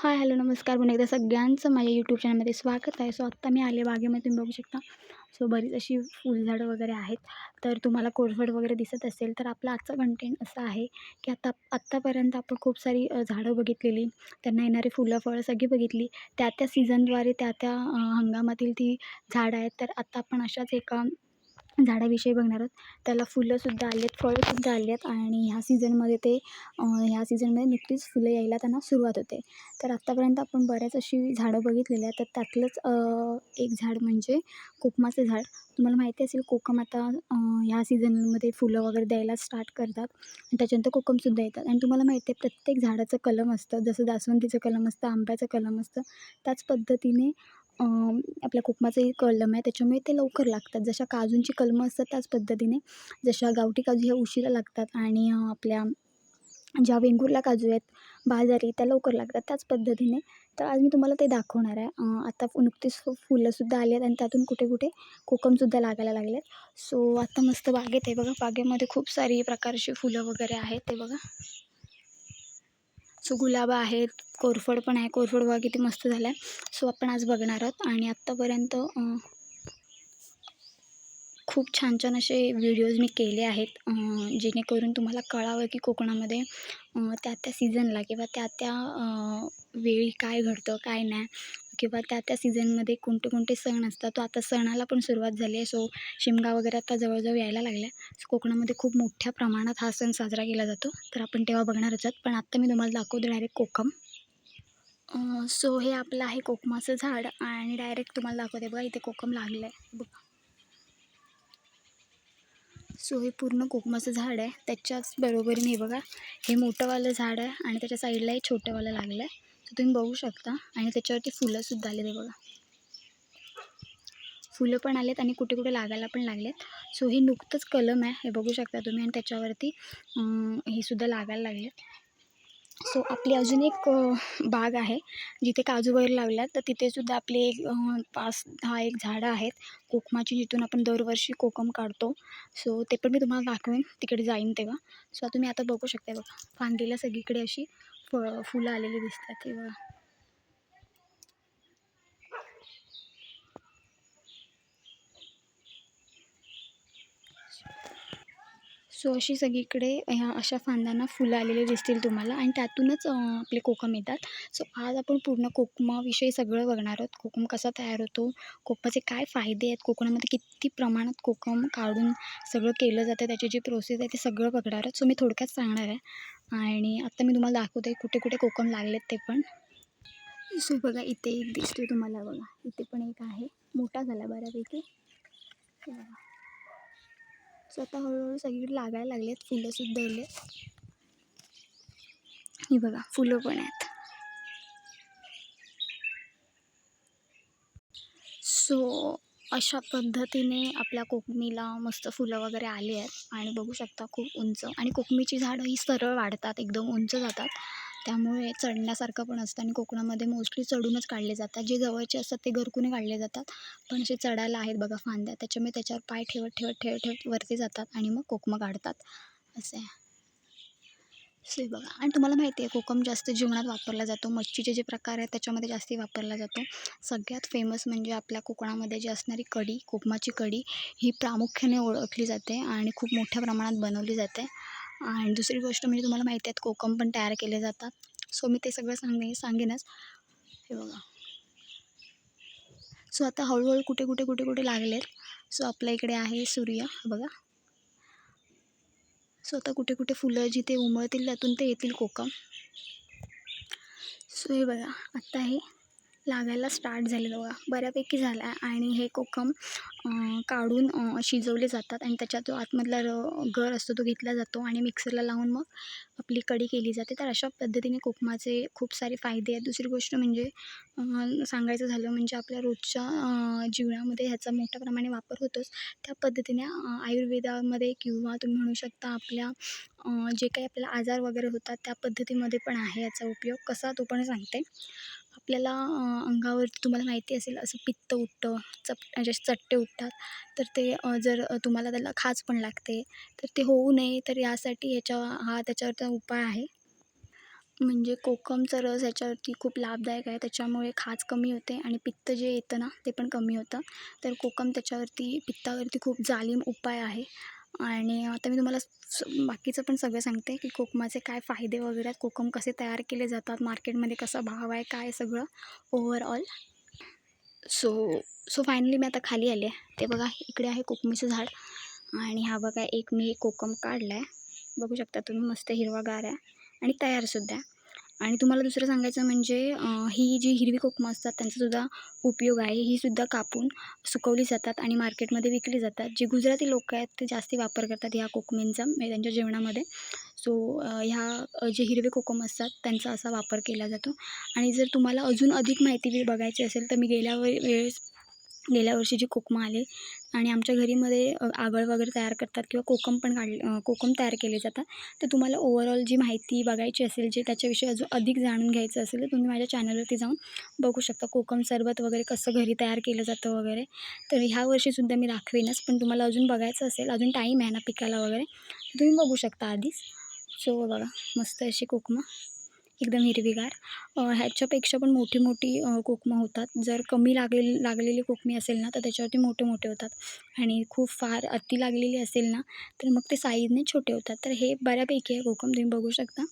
Hi hello नमस्कार. पुन्हा एकदा सगळ्यांचं माझ्या यूट्यूब चॅनलमध्ये स्वागत आहे. सो आत्ता मी आले बागेमध्ये तुम्ही बघू शकता. सो बरीच अशी फुलझाडं वगैरे आहेत. तर तुम्हाला कोरफड वगैरे दिसत असेल तर आपला आजचा कंटेंट असा आहे की आता आत्तापर्यंत आपण खूप सारी झाडं बघितलेली त्यांना येणारी फुलं फळं सगळी बघितली. त्या त्या सीझनद्वारे त्या त्या हंगामातील ती झाडं आहेत. तर आत्ता आपण अशाच एका झाडाविषयी बघणार आहोत. त्याला फुलंसुद्धा आली आहेत फळंसुद्धा आली आहेत आणि ह्या सीझनमध्ये ते ह्या सीझनमध्ये नुकतीच फुलं यायला त्यांना सुरुवात होते. तर आत्तापर्यंत आपण बऱ्याच अशी झाडं बघितलेली आहेत. तर त्यातलंच एक झाड म्हणजे कोकमाचं झाड. तुम्हाला माहिती असेल कोकम आता ह्या सीझनमध्ये फुलं वगैरे द्यायला स्टार्ट करतात. त्याच्यानंतर कोकमसुद्धा येतात. आणि तुम्हाला माहिती आहे प्रत्येक झाडाचं कलम असतं. जसं जास्वंदीचं कलम असतं आंब्याचं कलम असतं. त्याच पद्धतीने आपल्या कोकमाचंही कलम आहे त्याच्यामुळे ते लवकर लागतात. जशा काजूंची कलमं असतात त्याच पद्धतीने जशा गावठी काजू ह्या उशिरा लागतात आणि आपल्या ज्या वेंगुर्ला काजू आहेत बाजारी त्या लवकर लागतात त्याच पद्धतीने. तर आज मी तुम्हाला ते दाखवणार आहे. आता नुकतीच फुलंसुद्धा आली आहेत आणि त्यातून कुठे कुठे कोकमसुद्धा लागायला लागले आहेत सो आता मस्त बागेत आहे बघा. बागेमध्ये खूप सारी प्रकारची फुलं वगैरे आहेत ते बघा. सो गुलाब आहेत कोरफड पण आहे. कोरफड बघा किती मस्त झालं आहे सो आपण आज बघणार आहोत. आणि आत्तापर्यंत खूप छान छान असे व्हिडिओज मी केले आहेत. जेणेकरून तुम्हाला कळावं की कोकणामध्ये त्या त्या सीझनला किंवा त्या त्या वेळी काय घडतं काय नाही. किंवा त्या त्या सीझनमध्ये कोणते कोणते सण असतात तो आता सणाला पण सुरुवात झाली आहे. सो शिमगा वगैरे आता जवळजवळ यायला लागला आहे. सो कोकणामध्ये खूप मोठ्या प्रमाणात हा सण साजरा केला जातो. तर आपण तेव्हा बघणारच आहोत. पण आत्ता मी तुम्हाला दाखवतो डायरेक्ट कोकम. सो हे आपलं आहे कोकमाचं झाड आणि डायरेक्ट तुम्हाला दाखवते बघा इथे कोकम लागलं आहे. बघा. सो हे पूर्ण कोकमाचं झाड आहे. त्याच्याच बरोबरीने बघा. हे मोठंवालं झाड आहे आणि त्याच्या साईडला हे छोटंवालं लागलं आहे. तर तुम्ही बघू शकता. आणि त्याच्यावरती फुलंसुद्धा आले आहे बघा. फुलं पण आलेत आणि कुठे कुठे लागायला पण लागलेत. सो हे नुकतंच कलम आहे हे बघू शकता तुम्ही. आणि त्याच्यावरती हे सुद्धा लागायला लागलेत. सो आपली अजून एक बाग आहे जिथे काजू वगैरे लावल्यात. तर तिथेसुद्धा आपले एक पाच दहा एक झाडं आहेत. कोकमाची जिथून आपण दरवर्षी कोकम काढतो. सो ते पण मी तुम्हाला दाखवेन. तिकडे जाईन तेव्हा. सो तुम्ही आता बघू शकता बघा. फांदीला सगळीकडे अशी फ फुलं आलेली दिसतात. तेव्हा सो अशी सगळीकडे ह्या अशा फांद्यांना फुलं आलेली दिसतील तुम्हाला आणि त्यातूनच आपले कोकम येतात. सो आज आपण पूर्ण कोकमाविषयी सगळं बघणार आहोत. कोकम कसा तयार होतो? कोकमाचे काय फायदे आहेत? कोकणामध्ये किती प्रमाणात कोकम काढून सगळं केलं जातं? त्याची जी प्रोसेस आहे ते सगळं बघणार आहोत. सो मी थोडक्यात सांगणार आहे. आणि आत्ता मी तुम्हाला दाखवते कुठे कुठे कोकम लागलेत ते पण. सो बघा इथे एक दिसतोय तुम्हाला बघा. इथे पण एक आहे. मोठा झाला बऱ्यापैकी. बघा. सो आता हळूहळू सगळीकडे लागायला लागले आहेत फुलंसुद्धा येले ही बघा फुलं पण आहेत. सो अशा पद्धतीने आपल्या कोकमीला मस्त फुलं वगैरे आली आहेत. आणि बघू शकता खूप उंच. आणि कोकमीची झाडं ही सरळ वाढतात एकदम उंच जातात. त्यामुळे चढण्यासारखं पण असतं आणि कोकणामध्ये मोस्टली चढूनच काढले जातात. जे जवळचे असतात ते घरकुने काढले जातात. पण असे चढायला आहेत बघा फांद्या त्याच्यामुळे त्याच्यावर पाय ठेवत ठेवत ठेवत ठेवत वरती जातात आणि मग कोकमं काढतात. असं आहे. बघा. आणि तुम्हाला माहिती आहे कोकम जास्त जेवणात वापरला जातो. मच्छीचे जे प्रकार आहेत त्याच्यामध्ये जास्ती वापरला जातो. सगळ्यात फेमस म्हणजे आपल्या कोकणामध्ये जी असणारी कढी कोकमाची कढी ही प्रामुख्याने ओळखली जाते आणि खूप मोठ्या प्रमाणात बनवली जाते. आणि दुसरी गोष्ट म्हणजे तुम्हाला माहिती आहेत कोकम पण तयार केले जातात. सो मी ते सगळं सांगणे सांगेनच. हे बघा. सो आता हळूहळू कुठे कुठे कुठे कुठे लागलेत सो आपल्या इकडे आहे सूर्य बघा. सो आता कुठे कुठे फुलं जिथे उमळतील त्यातून ते येतील कोकम. सो हे बघा. आत्ता हे लागायला स्टार्ट झालेलं बघा. बऱ्यापैकी झाला आहे आणि हे कोकम काढून शिजवले जातात आणि त्याच्यात जो आतमधला र गर असतो तो घेतला जातो आणि मिक्सरला लावून मग आपली कढी केली जाते. तर अशा पद्धतीने कोकमाचे खूप सारे फायदे आहेत. दुसरी गोष्ट म्हणजे सांगायचं झालं म्हणजे आपल्या रोजच्या जीवनामध्ये ह्याचा मोठ्या प्रमाणे वापर होतोच. त्या पद्धतीने आयुर्वेदामध्ये किंवा तुम्ही म्हणू शकता आपल्या जे काही आपल्याला आजार वगैरे होतात त्या पद्धतीमध्ये पण आहे याचा उपयोग. कसा तो पण सांगते. आपल्याला अंगावरती तुम्हाला माहिती असेल असं पित्त उठतं चप म्हणजे असे चट्टे उठतात. तर ते जर तुम्हाला त्याला खाज पण लागते तर ते होऊ नये. तर यासाठी ह्याच्या हा त्याच्यावरचा उपाय आहे. म्हणजे कोकमचा रस याच्यावरती खूप लाभदायक आहे. त्याच्यामुळे खाज कमी होते आणि पित्त जे येतं ना ते पण कमी होतं. तर कोकम त्याच्यावरती पित्तावरती खूप जालीम उपाय आहे. आणि आता मी तुम्हाला स बाकीचं पण सगळं सांगते की कोकमाचे काय फायदे वगैरे आहेत कोकम कसे तयार केले जातात मार्केटमध्ये कसा भाव आहे काय सगळं ओव्हरऑल सो सो फायनली मी आता खाली आले आहे. ते बघा इकडे आहे कोकमीचं झाड आणि हा बघा एक मी कोकम काढला आहे बघू शकता तुम्ही मस्त हिरवागार आहे आणि तयारसुद्धा आहे. आणि तुम्हाला दुसरं सांगायचं म्हणजे ही जी हिरवी कोकमं असतात त्यांचासुद्धा उपयोग आहे. ही सुद्धा कापून सुकवली जातात आणि मार्केटमध्ये विकली जातात. जे गुजराती लोक आहेत ते जास्ती वापर करतात ह्या कोकमींचा म्हणजे त्यांच्या जेवणामध्ये. सो ह्या जे हिरवे कोकम असतात त्यांचा असा वापर केला जातो. आणि जर तुम्हाला अजून अधिक माहिती बघायची असेल तर मी गेल्या वेळेस गेल्या वर्षी जी कोकमं आले आणि आमच्या घरीमध्ये आगळ वगैरे तयार करतात किंवा कोकम पण काढ कोकम तयार केले जातात. तर तुम्हाला ओवरऑल जी माहिती बघायची असेल जे त्याच्याविषयी अजून अधिक जाणून घ्यायचं असेल तर तुम्ही माझ्या चॅनलवरती जाऊन बघू शकता कोकम सरबत वगैरे कसं घरी तयार केलं जातं वगैरे. तर ह्या वर्षीसुद्धा मी दाखवेनच पण तुम्हाला अजून बघायचं असेल अजून टाईम आहे ना पिकाला वगैरे तुम्ही बघू शकता आधीच. सो बघा मस्त अशी कोकमं. एकदम हिरवीगार. ह्याच्यापेक्षा पण मोठी मोठी कोकमं होतात. जर कमी लागलेली लागलेली कोकमी असेल ना तर त्याच्यावरती मोठे मोठे होतात. आणि खूप फार अति लागलेली असेल ना तर मग ते साईजने छोटे होतात. तर हे बऱ्यापैकी आहे कोकम तुम्ही बघू शकता.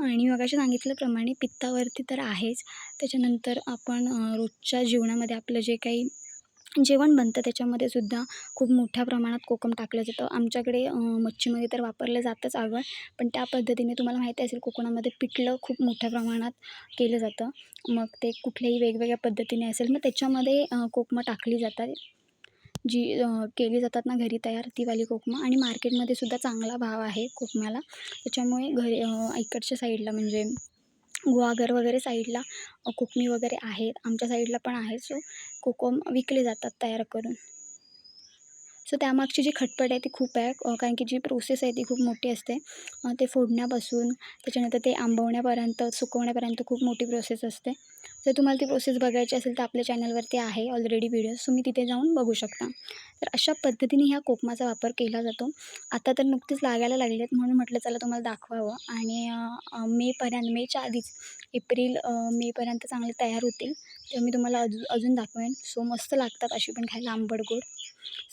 आणि मगाशी सांगितल्याप्रमाणे पित्तावरती तर आहेच. त्याच्यानंतर आपण रोजच्या जीवनामध्ये आपलं जे काही जेवण बनतं त्याच्यामध्ये सुद्धा खूप मोठ्या प्रमाणात कोकम टाकलं जातं. आमच्याकडे मच्छीमध्ये तर वापरलं जातंच आगळ पण त्या पद्धतीने तुम्हाला माहिती असेल कोकणामध्ये पिठलं खूप मोठ्या प्रमाणात केलं जातं. मग ते कुठल्याही वेगवेगळ्या पद्धतीने असेल मग त्याच्यामध्ये कोकमं टाकली जातात. जी केली जातात ना घरी तयार तीवाली कोकमा कोकमं. आणि मार्केटमध्ये सुद्धा चांगला भाव आहे कोकमाला. त्याच्यामुळे घरी इकडच्या साईडला म्हणजे गुहागर वगैरे साईडला कोकमी वगैरे आहेत आमच्या साईडला पण आहे सो कोकम विकले जातात तयार करून. सो त्यामागची जी खटपट आहे ती खूप आहे कारण की जी प्रोसेस आहे ती खूप मोठी असते. ते फोडण्यापासून त्याच्यानंतर ते आंबवण्यापर्यंत सुकवण्यापर्यंत खूप मोठी प्रोसेस असते. जर तुम्हाला ती प्रोसेस बघायची असेल तर आपल्या चॅनलवरती आहे ऑलरेडी व्हिडिओज तुम्ही तिथे जाऊन बघू शकता. तर अशा पद्धतीने ह्या कोकमाचा वापर केला जातो. आता तर नुकतीच लागायला लागले आहेत म्हणून म्हटलं चला तुम्हाला दाखवावं. आणि मेपर्यंत मेच्या आधीच एप्रिल मेपर्यंत चांगले तयार होतील. तर मी तुम्हाला अजून अजून दाखवेन. सो मस्त लागतात अशी पण खायला आंबट गोड.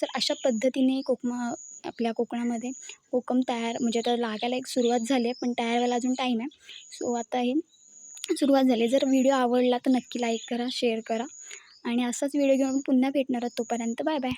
सर अशा पद्धतीने कोकमा आपल्या कोकणामध्ये कोकम तयार म्हणजे आता लागायला एक सुरुवात झाली आहे पण तयार व्हायला अजून टाईम आहे. सो आता ही सुरुवात झाली जर व्हिडिओ आवडला तर नक्की लाईक करा शेअर करा. आणि असाच व्हिडिओ घेऊन पुन्हा भेटणार आहोत तोपर्यंत. Bye bye